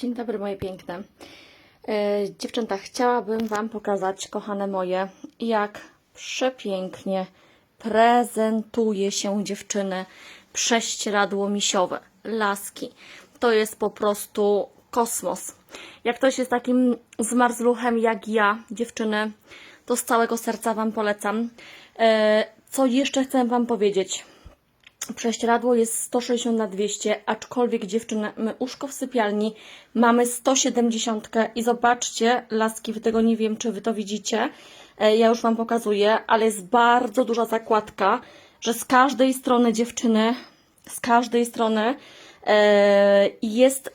Dzień dobry moje piękne. E, dziewczęta, chciałabym Wam pokazać, kochane moje, jak przepięknie prezentuje się dziewczyny prześcieradło misiowe, laski. To jest po prostu kosmos. Jak ktoś jest takim zmarzluchem jak ja, dziewczyny, to z całego serca Wam polecam. E, co jeszcze chcę Wam powiedzieć? Prześcieradło jest 160 na 200, aczkolwiek dziewczyny, my łóżko w sypialni mamy 170 i zobaczcie, laski, wy tego nie wiem, czy wy to widzicie, e, ja już Wam pokazuję, ale jest bardzo duża zakładka, że z każdej strony dziewczyny, z każdej strony e, jest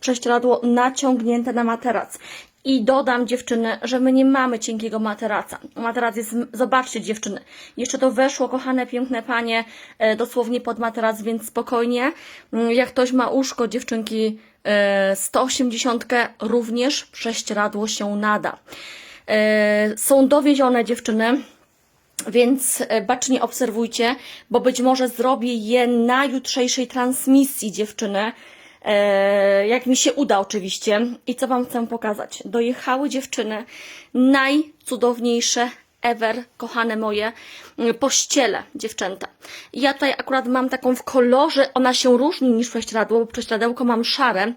prześcieradło naciągnięte na materac. I dodam dziewczyny, że my nie mamy cienkiego materaca. Materac jest, zobaczcie dziewczyny, jeszcze to weszło, kochane, piękne panie, e, dosłownie pod materac, więc spokojnie. Mm, Jak ktoś ma łóżko, dziewczynki, e, 180 również prześcieradło się nada. E, Są dowiezione dziewczyny, więc e, bacznie obserwujcie, bo być może zrobię je na jutrzejszej transmisji dziewczyny. E, jak mi się uda oczywiście. I co Wam chcę pokazać? Dojechały dziewczyny najcudowniejsze ever, kochane moje, mm, pościele, dziewczęta. Ja tutaj akurat mam taką w kolorze, ona się różni niż prześcieradło, bo prześcieradełko mam szare,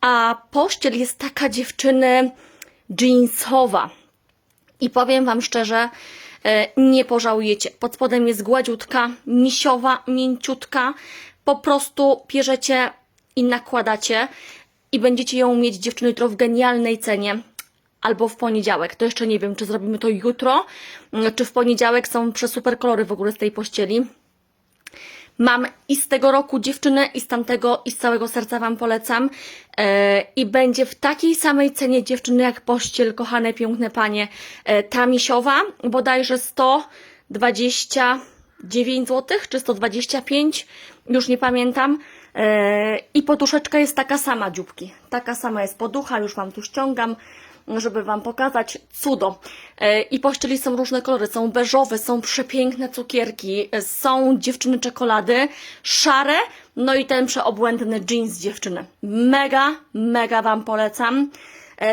a pościel jest taka dziewczyny jeansowa. I powiem Wam szczerze, e, nie pożałujecie. Pod spodem jest gładziutka, misiowa, mięciutka. Po prostu bierzecie i nakładacie i będziecie ją mieć dziewczyny jutro w genialnej cenie albo w poniedziałek. To jeszcze nie wiem, czy zrobimy to jutro, mm, czy w poniedziałek są przesuper kolory w ogóle z tej pościeli. Mam i z tego roku dziewczynę, i z tamtego, i z całego serca Wam polecam. E, I będzie w takiej samej cenie dziewczyny jak pościel, kochane, piękne panie, yy, tamisiowa, bodajże 120 9 zł czy 125, już nie pamiętam. E, I poduszeczka jest taka sama dzióbki. Taka sama jest poducha, już Wam tu ściągam, żeby Wam pokazać. Cudo. E, I pościeli są różne kolory. Są beżowe, są przepiękne cukierki, e, są dziewczyny czekolady, szare, no i ten przeobłędny jeans dziewczyny. Mega, mega Wam polecam.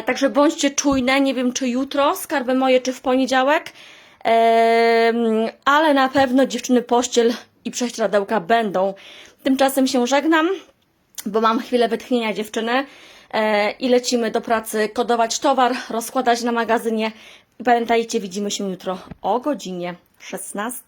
Także bądźcie czujne. Nie wiem, czy jutro skarby moje, czy w poniedziałek ale na pewno dziewczyny pościel i prześcieradełka będą. Tymczasem się żegnam bo mam chwilę wytchnienia dziewczyny e, i lecimy do pracy kodować towar, rozkładać na magazynie. Pamiętajcie, widzimy się jutro o godzinie 16.